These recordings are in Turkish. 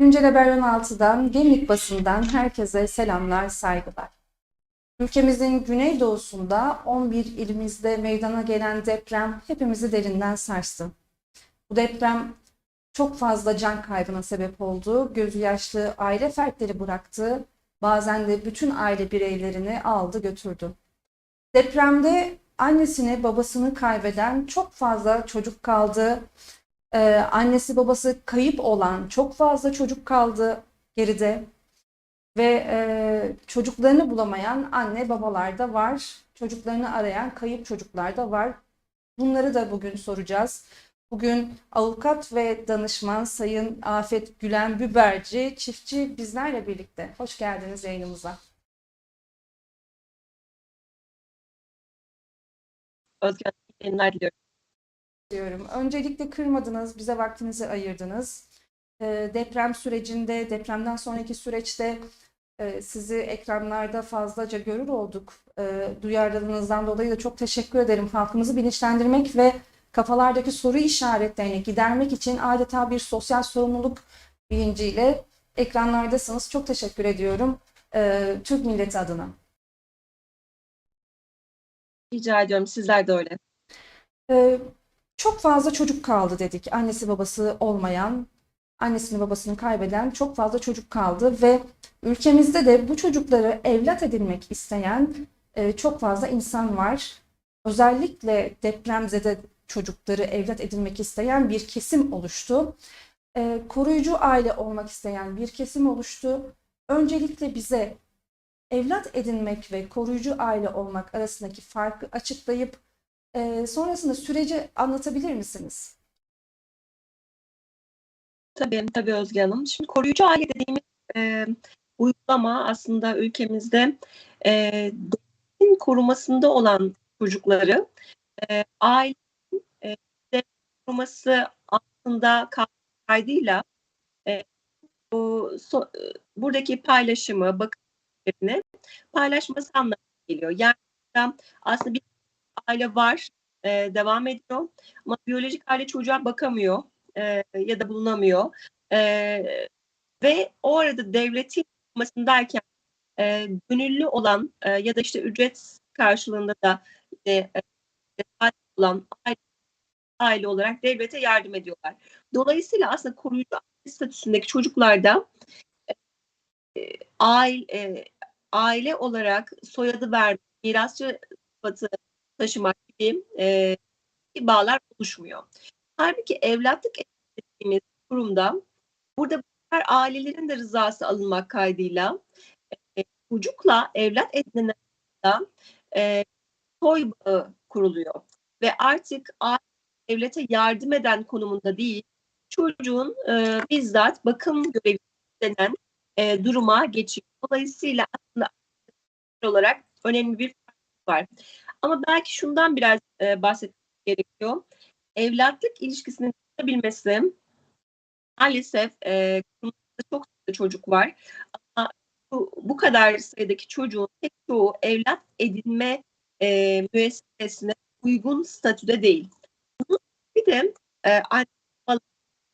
Güncel Haber 16'dan, Gemlik basından herkese selamlar, saygılar. Ülkemizin güneydoğusunda 11 ilimizde meydana gelen deprem hepimizi derinden sarstı. Bu deprem çok fazla can kaybına sebep oldu, gözü yaşlı aile fertleri bıraktı, bazen de bütün aile bireylerini aldı götürdü. Depremde annesini babasını kaybeden çok fazla çocuk kaldı. Ee, annesi babası kayıp olan çok fazla çocuk kaldı geride. Ve e, çocuklarını bulamayan anne babalar da var. Çocuklarını arayan kayıp çocuklar da var. Bunları da bugün soracağız. Bugün avukat ve danışman Sayın Afet Gülen Biberci, çiftçi bizlerle birlikte. Hoş geldiniz yayınımıza. İyi yayınlar diliyorum. Diyorum. Öncelikle kırmadınız, bize vaktinizi ayırdınız. Ee, deprem sürecinde, depremden sonraki süreçte e, sizi ekranlarda fazlaca görür olduk. Ee, duyarlılığınızdan dolayı da çok teşekkür ederim. Halkımızı bilinçlendirmek ve kafalardaki soru işaretlerini gidermek için adeta bir sosyal sorumluluk bilinciyle ekranlardasınız. Çok teşekkür ediyorum e, Türk milleti adına. Rica ediyorum. Sizler de öyle. Ee, çok fazla çocuk kaldı dedik. Annesi babası olmayan, annesini babasını kaybeden çok fazla çocuk kaldı ve ülkemizde de bu çocukları evlat edinmek isteyen e, çok fazla insan var. Özellikle depremzede çocukları evlat edinmek isteyen bir kesim oluştu. E, koruyucu aile olmak isteyen bir kesim oluştu. Öncelikle bize evlat edinmek ve koruyucu aile olmak arasındaki farkı açıklayıp ee, sonrasında süreci anlatabilir misiniz? Tabii, tabii Özge Hanım. Şimdi koruyucu aile dediğimiz e, uygulama aslında ülkemizde e, devletin korumasında olan çocukları e, ailenin e, koruması altında kaydıyla e, bu so- e, buradaki paylaşımı, bakımlarını paylaşması anlamına geliyor. Yani aslında bir aile var, e, devam ediyor ama biyolojik aile çocuğa bakamıyor e, ya da bulunamıyor. E, ve o arada devletin yapmasındayken e, gönüllü olan e, ya da işte ücret karşılığında da işte, e, olan aile, aile olarak devlete yardım ediyorlar. Dolayısıyla aslında koruyucu statüsündeki çocuklarda e, aile, e, aile olarak soyadı vermek, mirasçı sıfatı taşımak gibi e, bağlar oluşmuyor. Halbuki evlatlık dediğimiz kurumda burada bu sefer ailelerin de rızası alınmak kaydıyla e, çocukla evlat edinilen e, soy bağı kuruluyor. Ve artık aile devlete yardım eden konumunda değil, çocuğun e, bizzat bakım görevi denen e, duruma geçiyor. Dolayısıyla aslında olarak önemli bir var. Ama belki şundan biraz e, bahsetmek gerekiyor. Evlatlık ilişkisinin bilmesi maalesef e, çok çocuk var. Ama bu, bu kadar sayıdaki çocuğun tek çoğu evlat edinme e, müessesesine uygun statüde değil. Bunun bir de e,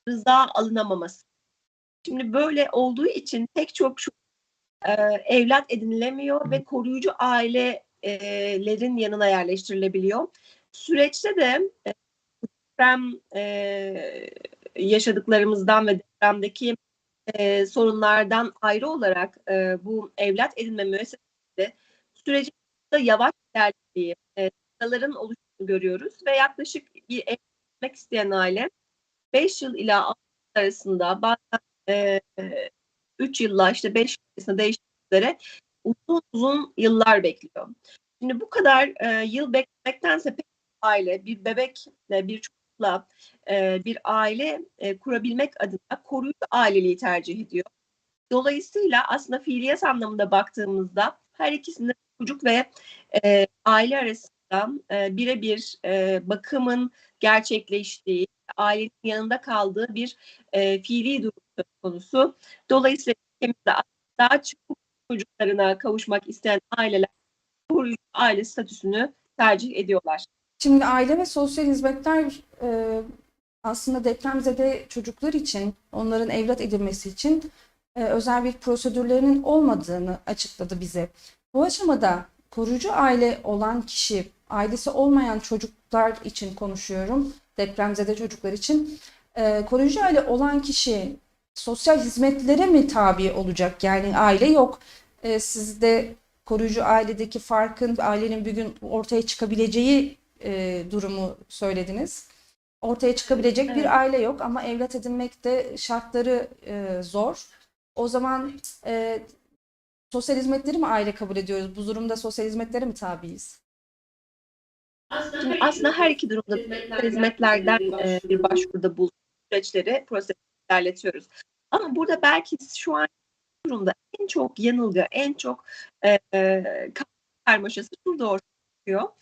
rıza alınamaması. Şimdi böyle olduğu için pek çok şu e, evlat edinilemiyor ve koruyucu ailelerin yanına yerleştirilebiliyor. Süreçte de deprem e, yaşadıklarımızdan ve depremdeki e, sorunlardan ayrı olarak e, bu evlat edinme müessesesinde sürecin yavaş ilerlediği, e, oluştuğunu görüyoruz ve yaklaşık bir evlenmek isteyen aile 5 yıl ila 6 yıl arasında bazen e, 3 yılla işte 5 yıl arasında değişmek üzere uzun uzun yıllar bekliyor. Şimdi bu kadar e, yıl beklemektense pek aile bir bebekle bir çocukla e, bir aile e, kurabilmek adına koruyucu aileliği tercih ediyor. Dolayısıyla aslında fiiliyet anlamında baktığımızda her ikisinde çocuk ve e, aile arasında e, birebir e, bakımın gerçekleştiği, ailenin yanında kaldığı bir e, fiili durum konusu. Dolayısıyla ülkemizde daha çabuk çocuklarına kavuşmak isteyen aileler koruyucu aile statüsünü tercih ediyorlar. Şimdi Aile ve Sosyal Hizmetler e, aslında depremzede çocuklar için, onların evlat edinmesi için e, özel bir prosedürlerinin olmadığını açıkladı bize. Bu aşamada koruyucu aile olan kişi, ailesi olmayan çocuklar için konuşuyorum, depremzede çocuklar için. E, koruyucu aile olan kişi sosyal hizmetlere mi tabi olacak? Yani aile yok. E, sizde koruyucu ailedeki farkın ailenin bir gün ortaya çıkabileceği e, durumu söylediniz. Ortaya çıkabilecek Evet. bir aile yok ama evlat edinmekte şartları e, zor. O zaman e, sosyal hizmetleri mi aile kabul ediyoruz? Bu durumda sosyal hizmetlere mi tabiiz? Aslında her iki durumda hizmetlerden e, bir başvuruda bulunan süreçleri, prosesi ilerletiyoruz. Ama burada belki şu an durumda en çok yanılgı, en çok e, e, karmaşası şurada ortaya.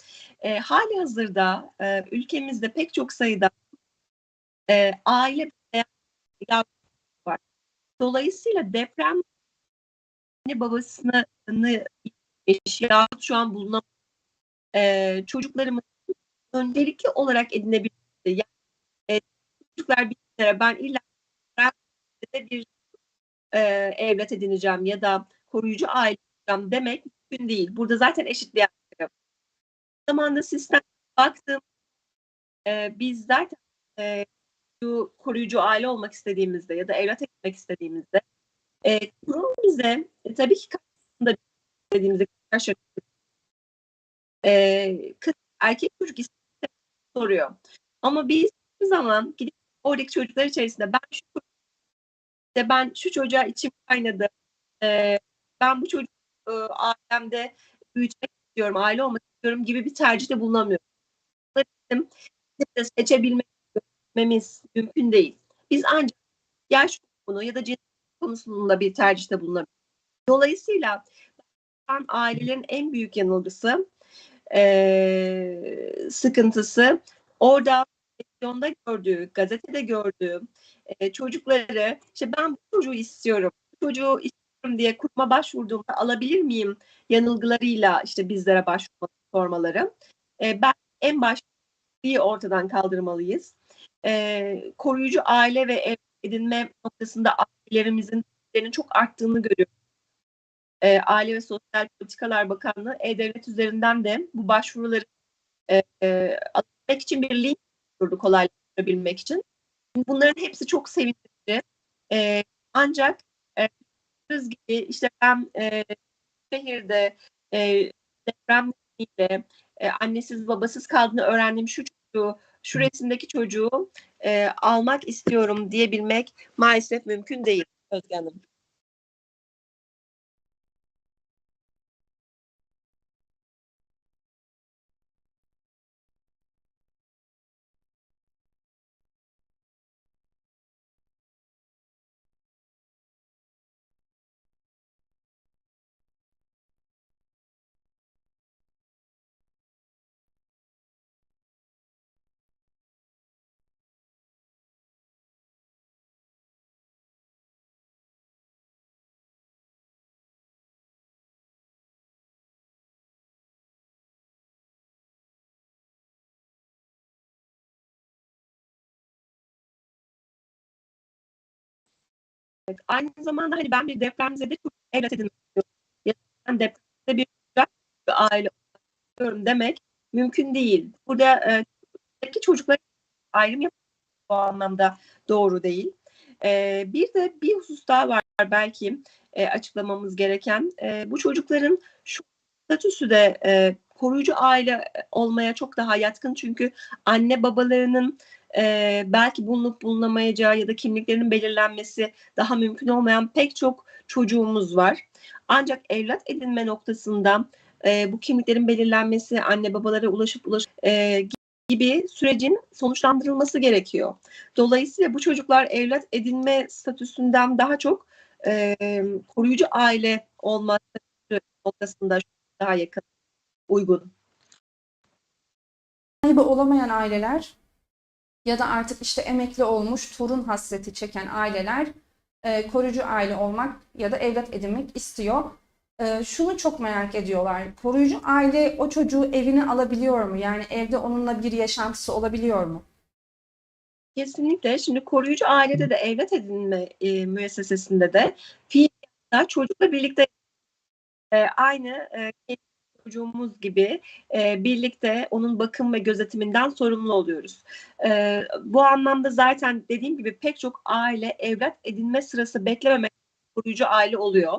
E, hali hazırda e, ülkemizde pek çok sayıda e, aile var. Dolayısıyla deprem anne babasını yahut şu an bulunan e, çocuklarımız öncelikli olarak edinebilmesi. Yani e, çocuklar bir ben illa de bir e, evlat edineceğim ya da koruyucu aile edineceğim demek mümkün değil. Burada zaten eşit bir yaklaşım. zamanda sistem baktım e, biz zaten e, koruyucu aile olmak istediğimizde ya da evlat edinmek istediğimizde e, kurum bize e, tabii ki karşısında dediğimizde yaş- e, kız erkek çocuk soruyor. Ama biz zaman gidip oradaki çocuklar içerisinde ben şu işte ben şu çocuğa içim kaynadı. e, ben bu çocuğu e, ailemde büyütmek istiyorum, aile olmak istiyorum gibi bir tercihte bulunamıyoruz. Bunları bizim seçebilmemiz mümkün değil. Biz ancak yaş grubunu ya da cinsiyet konusunda bir tercihte bulunabiliriz. Dolayısıyla ailelerin en büyük yanılgısı e, sıkıntısı orada televizyonda gördüğü, gazetede gördüğü e, çocukları işte ben bu çocuğu istiyorum, bu çocuğu istiyorum diye kuruma başvurduğumda alabilir miyim yanılgılarıyla işte bizlere başvurma sormaları. E, ben en başta ortadan kaldırmalıyız. E, koruyucu aile ve ev edinme noktasında ailelerimizin çok arttığını görüyoruz. E, Aile ve Sosyal Politikalar Bakanlığı E-Devlet üzerinden de bu başvuruları e, e, alabilmek için bir link kurdu kolaylaştırabilmek için. Bunların hepsi çok sevindirici. E, ancak e, gibi işte ben e, şehirde e, deprem nedeniyle e, annesiz babasız kaldığını öğrendim şu çocuğu, şu resimdeki çocuğu e, almak istiyorum diyebilmek maalesef mümkün değil Özge Hanım. Aynı zamanda hani ben bir depremzede çocuk evlat edinmek istiyorum. Ya ben depremde bir bir aile olmak istiyorum demek mümkün değil. Burada e, buradaki çocuklar ayrım yapmak bu anlamda doğru değil. E, bir de bir husus daha var belki e, açıklamamız gereken. E, bu çocukların şu statüsü de e, koruyucu aile olmaya çok daha yatkın çünkü anne babalarının e, belki bulunup bulunamayacağı ya da kimliklerinin belirlenmesi daha mümkün olmayan pek çok çocuğumuz var. Ancak evlat edinme noktasında e, bu kimliklerin belirlenmesi, anne babalara ulaşıp ulaşıp e, gibi sürecin sonuçlandırılması gerekiyor. Dolayısıyla bu çocuklar evlat edinme statüsünden daha çok e, koruyucu aile olma noktasında daha yakın, uygun. Sahibi olamayan aileler ya da artık işte emekli olmuş torun hasreti çeken aileler e, koruyucu aile olmak ya da evlat edinmek istiyor. E, şunu çok merak ediyorlar. Koruyucu aile o çocuğu evine alabiliyor mu? Yani evde onunla bir yaşantısı olabiliyor mu? Kesinlikle. Şimdi koruyucu ailede de evlat edinme e, müessesesinde de fiiliyatla çocukla birlikte e, aynı e, çocuğumuz gibi e, birlikte onun bakım ve gözetiminden sorumlu oluyoruz. E, bu anlamda zaten dediğim gibi pek çok aile evlat edinme sırası beklememek koruyucu aile oluyor.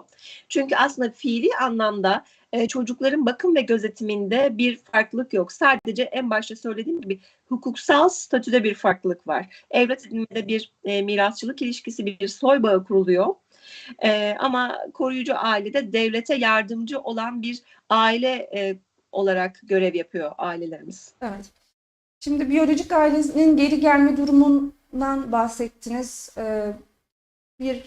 Çünkü aslında fiili anlamda e, çocukların bakım ve gözetiminde bir farklılık yok. Sadece en başta söylediğim gibi hukuksal statüde bir farklılık var. Evlat edinmede bir e, mirasçılık ilişkisi, bir soy bağı kuruluyor. E, ama koruyucu ailede devlete yardımcı olan bir aile e, olarak görev yapıyor ailelerimiz. Evet. Şimdi biyolojik ailenin geri gelme durumundan bahsettiniz. Ee, bir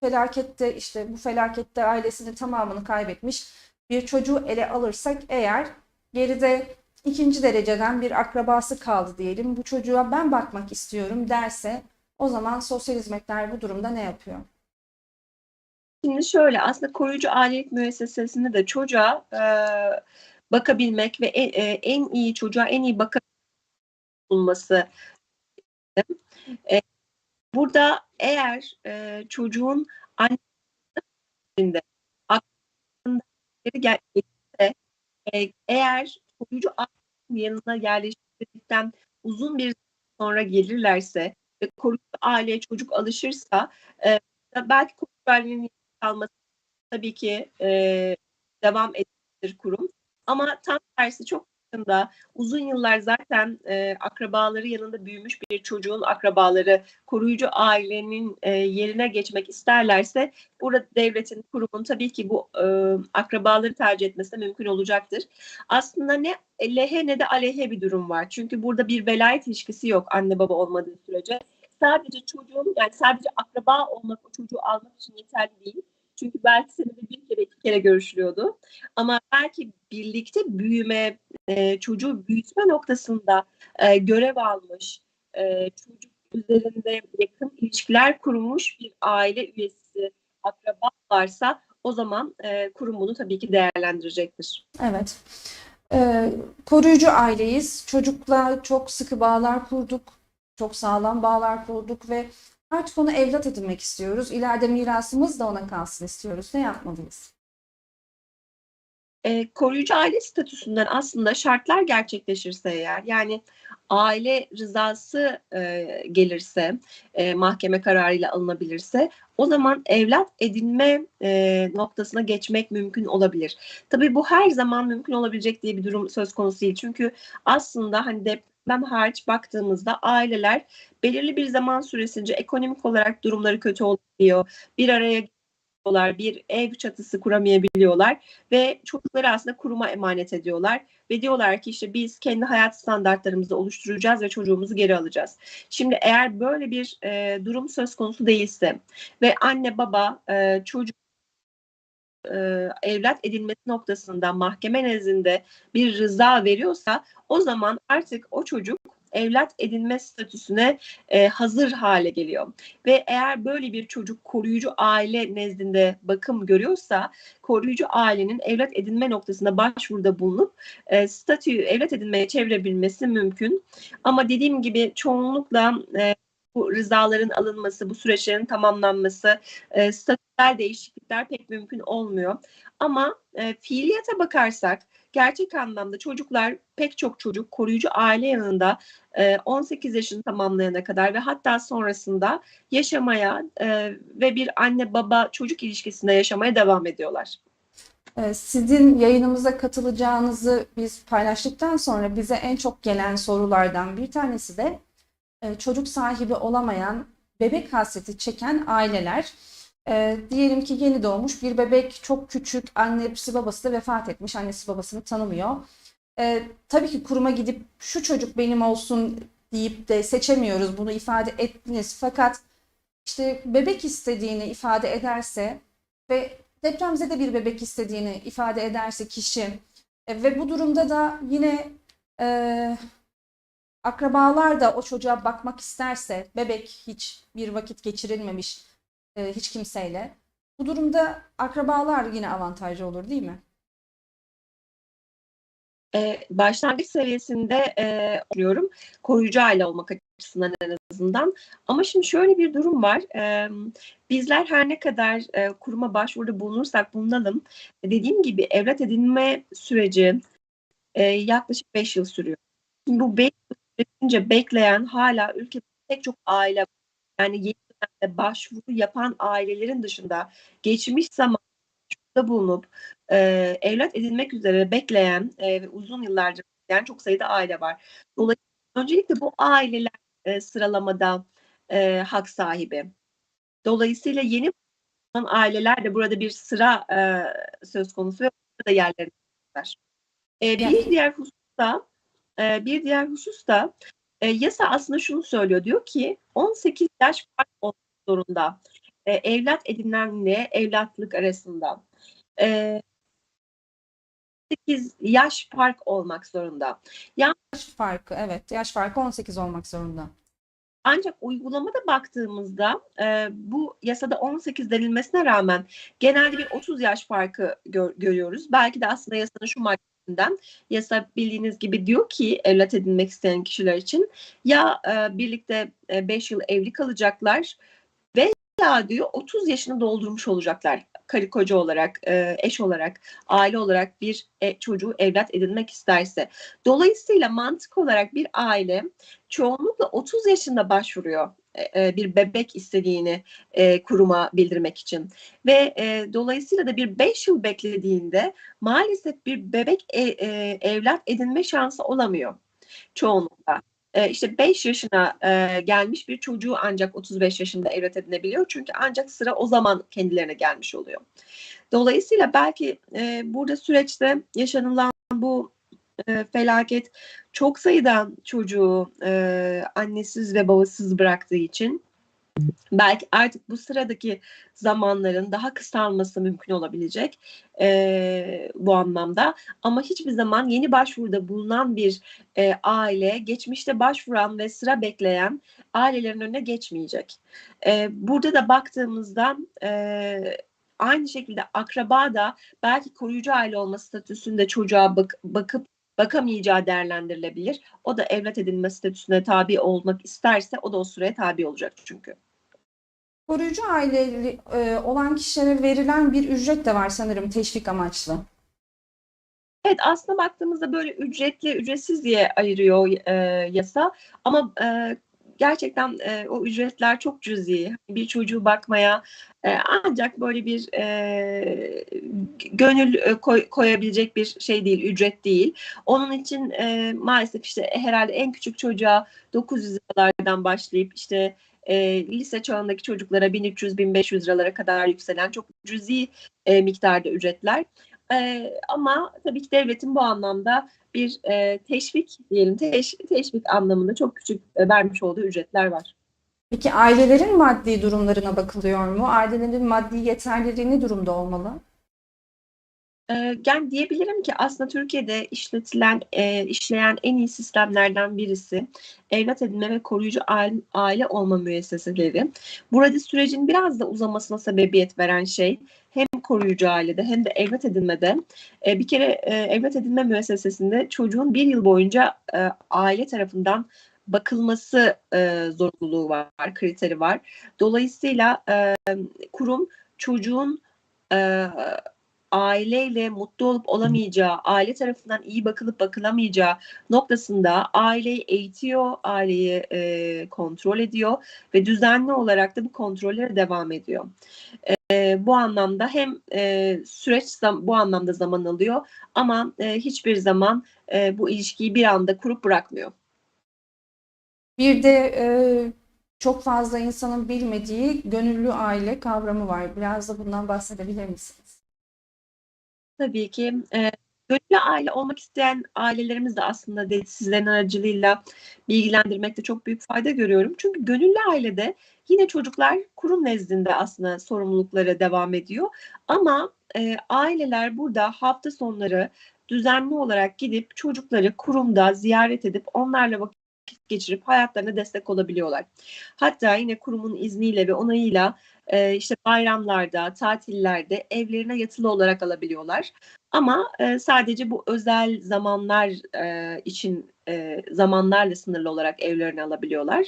felakette işte bu felakette ailesinin tamamını kaybetmiş bir çocuğu ele alırsak eğer geride ikinci dereceden bir akrabası kaldı diyelim. Bu çocuğa ben bakmak istiyorum derse o zaman sosyal hizmetler bu durumda ne yapıyor? Şimdi şöyle aslında koruyucu ailelik müessesesinde de çocuğa e, bakabilmek ve en, e, en iyi çocuğa en iyi bakabilmesi. E, burada eğer e, çocuğun annesinde aklında gelirse e, eğer koruyucu ailenin yanına yerleştirdikten uzun bir sonra gelirlerse ve koruyucu aileye çocuk alışırsa e, belki koruyucu ailenin kalması tabii ki e, devam edebilir kurum. Ama tam tersi çok yakında uzun yıllar zaten e, akrabaları yanında büyümüş bir çocuğun akrabaları koruyucu ailenin e, yerine geçmek isterlerse burada devletin, kurumun tabii ki bu e, akrabaları tercih etmesi de mümkün olacaktır. Aslında ne lehe ne de aleyhe bir durum var. Çünkü burada bir velayet ilişkisi yok anne baba olmadığı sürece. Sadece çocuğun yani sadece akraba olmak o çocuğu almak için yeterli değil. Çünkü belki senede bir kere iki kere görüşülüyordu. Ama belki birlikte büyüme, e, çocuğu büyütme noktasında e, görev almış, e, çocuk üzerinde yakın ilişkiler kurmuş bir aile üyesi, akraba varsa o zaman e, kurum bunu tabii ki değerlendirecektir. Evet. Ee, koruyucu aileyiz. Çocukla çok sıkı bağlar kurduk. Çok sağlam bağlar kurduk ve artık onu evlat edinmek istiyoruz. İleride mirasımız da ona kalsın istiyoruz. Ne yapmalıyız? e, koruyucu aile statüsünden aslında şartlar gerçekleşirse eğer yani aile rızası e, gelirse e, mahkeme kararıyla alınabilirse o zaman evlat edinme e, noktasına geçmek mümkün olabilir. Tabii bu her zaman mümkün olabilecek diye bir durum söz konusu değil. Çünkü aslında hani deprem hariç baktığımızda aileler belirli bir zaman süresince ekonomik olarak durumları kötü olabiliyor. Bir araya geliyorlar, bir ev çatısı kuramayabiliyorlar ve çocukları aslında kuruma emanet ediyorlar ve diyorlar ki işte biz kendi hayat standartlarımızı oluşturacağız ve çocuğumuzu geri alacağız. Şimdi eğer böyle bir e, durum söz konusu değilse ve anne baba e, çocuk e, evlat edinmesi noktasında mahkeme nezdinde bir rıza veriyorsa o zaman artık o çocuk evlat edinme statüsüne e, hazır hale geliyor. Ve eğer böyle bir çocuk koruyucu aile nezdinde bakım görüyorsa koruyucu ailenin evlat edinme noktasında başvuruda bulunup e, statüyü evlat edinmeye çevirebilmesi mümkün. Ama dediğim gibi çoğunlukla e, bu rızaların alınması, bu süreçlerin tamamlanması, e, statüsel değişiklikler pek mümkün olmuyor. Ama e, fiiliyata bakarsak gerçek anlamda çocuklar pek çok çocuk koruyucu aile yanında e, 18 yaşını tamamlayana kadar ve hatta sonrasında yaşamaya e, ve bir anne baba çocuk ilişkisinde yaşamaya devam ediyorlar. Ee, Sizin yayınımıza katılacağınızı biz paylaştıktan sonra bize en çok gelen sorulardan bir tanesi de e, çocuk sahibi olamayan, bebek hasreti çeken aileler. E, diyelim ki yeni doğmuş bir bebek çok küçük, annesi babası da vefat etmiş, annesi babasını tanımıyor. E, tabii ki kuruma gidip şu çocuk benim olsun deyip de seçemiyoruz, bunu ifade ettiniz. Fakat işte bebek istediğini ifade ederse ve depremzede bir bebek istediğini ifade ederse kişi e, ve bu durumda da yine e, akrabalar da o çocuğa bakmak isterse bebek hiç bir vakit geçirilmemiş e, hiç kimseyle bu durumda akrabalar yine avantajlı olur değil mi? e, başlangıç seviyesinde e, diyorum koruyucu aile olmak açısından en azından. Ama şimdi şöyle bir durum var. Ee, bizler her ne kadar e, kuruma başvuruda bulunursak bulunalım. Dediğim gibi evlat edinme süreci e, yaklaşık 5 yıl sürüyor. Şimdi bu 5 yıl sürecince bekleyen hala ülkede pek çok aile yani yeni dönemde başvuru yapan ailelerin dışında geçmiş zaman bulunup e, evlat edinmek üzere bekleyen e, ve uzun yıllarca bekleyen çok sayıda aile var. Dolayısıyla öncelikle bu aileler e, sıralamada e, hak sahibi. Dolayısıyla yeni olan aileler de burada bir sıra e, söz konusu ve burada da yerlerini. E, bir diğer hususta e, bir diğer hususta e, yasa aslında şunu söylüyor. Diyor ki 18 yaş fark olmak zorunda. E, evlat edinilenle evlatlık arasında. E, 8 yaş fark olmak zorunda. Yaş farkı evet yaş farkı 18 olmak zorunda. Ancak uygulamada baktığımızda e, bu yasada 18 denilmesine rağmen genelde bir 30 yaş farkı gör- görüyoruz. Belki de aslında yasanın şu maddesinden yasa bildiğiniz gibi diyor ki evlat edinmek isteyen kişiler için ya e, birlikte 5 yıl evli kalacaklar veya diyor 30 yaşını doldurmuş olacaklar. Karı koca olarak, e, eş olarak, aile olarak bir e, çocuğu evlat edinmek isterse. Dolayısıyla mantık olarak bir aile çoğunlukla 30 yaşında başvuruyor e, e, bir bebek istediğini e, kuruma bildirmek için ve e, dolayısıyla da bir 5 yıl beklediğinde maalesef bir bebek e, e, evlat edinme şansı olamıyor çoğunlukla. E, işte 5 yaşına e, gelmiş bir çocuğu ancak 35 yaşında evlat edinebiliyor çünkü ancak sıra o zaman kendilerine gelmiş oluyor. Dolayısıyla belki e, burada süreçte yaşanılan bu felaket çok sayıda çocuğu e, annesiz ve babasız bıraktığı için belki artık bu sıradaki zamanların daha kısalması mümkün olabilecek e, bu anlamda. Ama hiçbir zaman yeni başvuruda bulunan bir e, aile geçmişte başvuran ve sıra bekleyen ailelerin önüne geçmeyecek. E, burada da baktığımızda e, aynı şekilde akraba da belki koruyucu aile olma statüsünde çocuğa bak- bakıp bakamayacağı değerlendirilebilir. O da evlat edinme statüsüne tabi olmak isterse o da o süreye tabi olacak çünkü. Koruyucu aileli e, olan kişilere verilen bir ücret de var sanırım teşvik amaçlı. Evet aslında baktığımızda böyle ücretli ücretsiz diye ayırıyor e, yasa ama e, gerçekten e, o ücretler çok cüzi. Bir çocuğu bakmaya e, ancak böyle bir e, gönül e, koy- koyabilecek bir şey değil, ücret değil. Onun için e, maalesef işte herhalde en küçük çocuğa 900 liralardan başlayıp işte e, lise çağındaki çocuklara 1300-1500 liralara kadar yükselen çok cüzi e, miktarda ücretler. Ee, ama tabii ki devletin bu anlamda bir e, teşvik diyelim, teş, teşvik anlamında çok küçük e, vermiş olduğu ücretler var. Peki ailelerin maddi durumlarına bakılıyor mu? Ailelerin maddi yeterliliği ne durumda olmalı? Ee, yani diyebilirim ki aslında Türkiye'de işletilen, e, işleyen en iyi sistemlerden birisi evlat edinme ve koruyucu aile, aile olma müesseseleri. Burada sürecin biraz da uzamasına sebebiyet veren şey hem koruyucu ailede hem de evlat edinmede e, bir kere e, evlat edinme müessesesinde çocuğun bir yıl boyunca e, aile tarafından bakılması e, zorunluluğu var, kriteri var. Dolayısıyla e, kurum çocuğun e, aileyle mutlu olup olamayacağı, aile tarafından iyi bakılıp bakılamayacağı noktasında aileyi eğitiyor, aileyi e, kontrol ediyor ve düzenli olarak da bu kontrollere devam ediyor. E, bu anlamda hem e, süreç zam- bu anlamda zaman alıyor ama e, hiçbir zaman e, bu ilişkiyi bir anda kurup bırakmıyor. Bir de e, çok fazla insanın bilmediği gönüllü aile kavramı var. Biraz da bundan bahsedebilir misiniz? Tabii ki. E, gönüllü aile olmak isteyen ailelerimiz de aslında de, sizlerin aracılığıyla bilgilendirmekte çok büyük fayda görüyorum. Çünkü gönüllü ailede yine çocuklar kurum nezdinde aslında sorumlulukları devam ediyor. Ama e, aileler burada hafta sonları düzenli olarak gidip çocukları kurumda ziyaret edip onlarla vakit geçirip hayatlarına destek olabiliyorlar. Hatta yine kurumun izniyle ve onayıyla e, işte bayramlarda, tatillerde evlerine yatılı olarak alabiliyorlar. Ama e, sadece bu özel zamanlar e, için e, zamanlarla sınırlı olarak evlerine alabiliyorlar.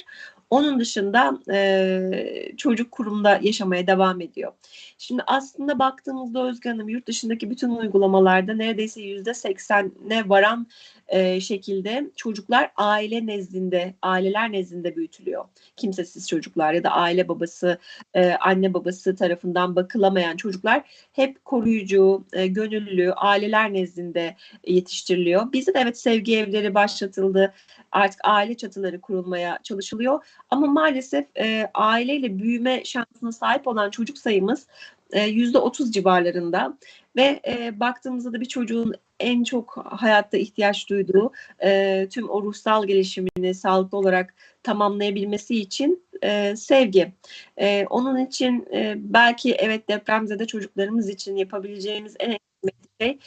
Onun dışında e, çocuk kurumda yaşamaya devam ediyor. Şimdi aslında baktığımızda Özge yurt dışındaki bütün uygulamalarda neredeyse yüzde seksene varan e, şekilde çocuklar aile nezdinde, aileler nezdinde büyütülüyor. Kimsesiz çocuklar ya da aile babası, e, anne babası tarafından bakılamayan çocuklar hep koruyucu, e, gönüllü aileler nezdinde yetiştiriliyor. Bizde de evet sevgi evleri başlatıldı. Artık aile çatıları kurulmaya çalışılıyor. Ama maalesef e, aileyle büyüme şansına sahip olan çocuk sayımız e, yüzde otuz civarlarında ve e, baktığımızda da bir çocuğun en çok hayatta ihtiyaç duyduğu e, tüm o ruhsal gelişimini sağlıklı olarak tamamlayabilmesi için e, sevgi. E, onun için e, belki evet depremzede çocuklarımız için yapabileceğimiz en önemli şey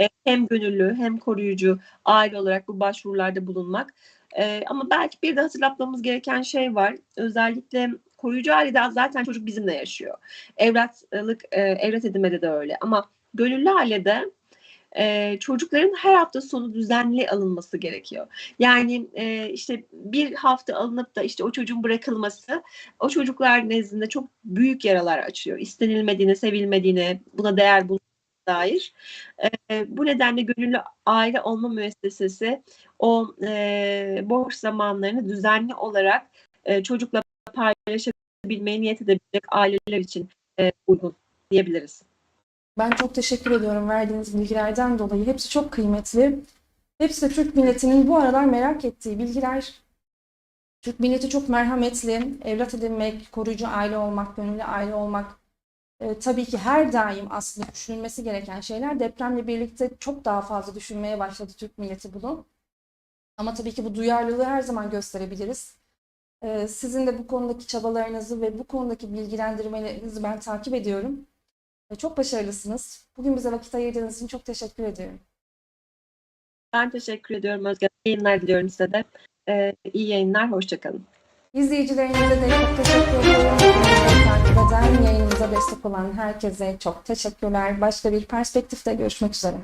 e, hem gönüllü hem koruyucu aile olarak bu başvurularda bulunmak. E, ama belki bir de hatırlatmamız gereken şey var. Özellikle koruyucu ailede zaten çocuk bizimle yaşıyor. Evlatlık, e, evlat edinmede de öyle. Ama gönüllü ailede e, çocukların her hafta sonu düzenli alınması gerekiyor. Yani e, işte bir hafta alınıp da işte o çocuğun bırakılması o çocuklar nezdinde çok büyük yaralar açıyor. İstenilmediğine, sevilmediğine, buna değer bulunduğuna dair. E, bu nedenle gönüllü aile olma müessesesi o e, boş zamanlarını düzenli olarak e, çocukla paylaşabilmeyi niyet edebilecek aileler için e, uygun diyebiliriz. Ben çok teşekkür ediyorum verdiğiniz bilgilerden dolayı. Hepsi çok kıymetli. Hepsi de Türk milletinin bu aralar merak ettiği bilgiler. Türk milleti çok merhametli. Evlat edinmek, koruyucu aile olmak, gönüllü aile olmak e, tabii ki her daim aslında düşünülmesi gereken şeyler. Depremle birlikte çok daha fazla düşünmeye başladı Türk milleti bunu. Ama tabii ki bu duyarlılığı her zaman gösterebiliriz. E, sizin de bu konudaki çabalarınızı ve bu konudaki bilgilendirmelerinizi ben takip ediyorum. Çok başarılısınız. Bugün bize vakit ayırdığınız için çok teşekkür ediyorum. Ben teşekkür ediyorum Özge. İyi yayınlar diliyorum size de. E, iyi yayınlar, hoşçakalın. İzleyicilerimize de çok teşekkür ediyorum. Takip eden, yayınımıza destek olan herkese çok teşekkürler. Başka bir perspektifte görüşmek üzere.